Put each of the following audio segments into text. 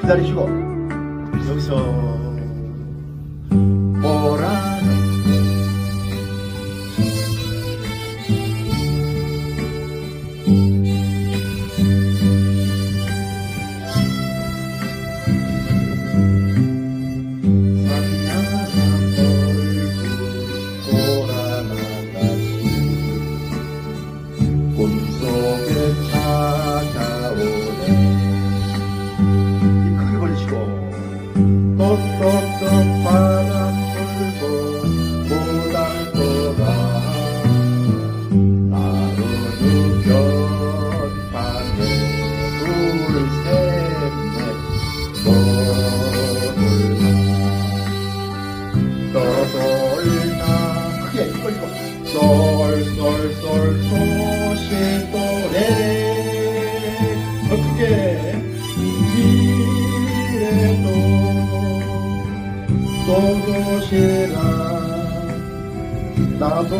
기다리시고. 여기서 뭐라 꿈속에 찾아오네 똑똑똑 바람 불고 돌아 나루는 변방에 둘셋넷 떠돌다 떠돌다 크게 입 벌리고 쏠쏠쏠 소시도래 더 크게 또도시라. 나도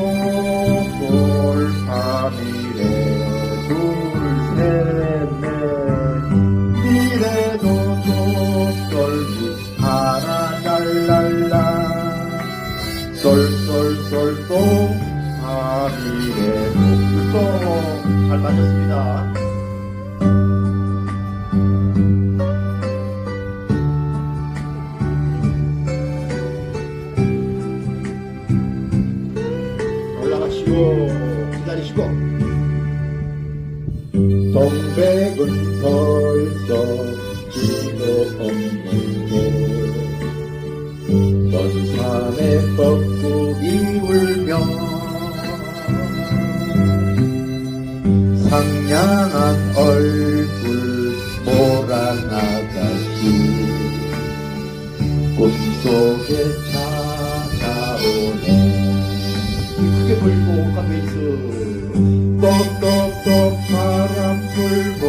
볼밤이래. 둘셋넷. 이래도 또쏠미 하라랄랄라. 쏠쏠쏠 또 밤이래. 또잘 맞았습니다 올라가시고 기다리시고. 동백은 벌써 지도 없는데 먼산에 뻐꾸기 울며 상냥한 얼굴 아가씨 꿈속에 찾 불고 카페이스 똑똑똑 바람 불고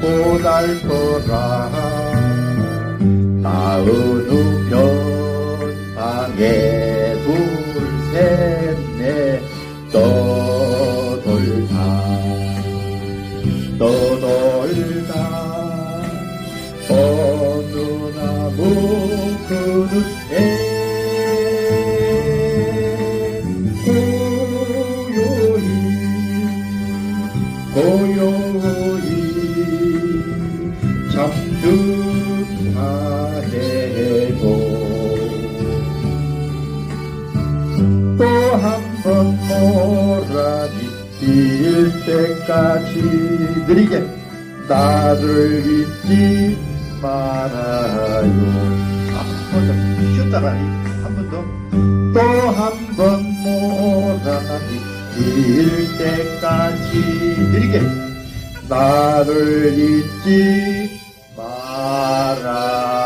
고달 거라. 나은우 변방에 둘셋넷 떠돌다. 떠돌다. 어느 나무 그릇에 고요히 잠든하네도 또한 번 몰아밀 때까지 느리게 나를 잊지 말아요. 한번더 쉬었다가 한번 더. 또 한 번 몰아밀 때까지 느리게. 나를 잊지 말아요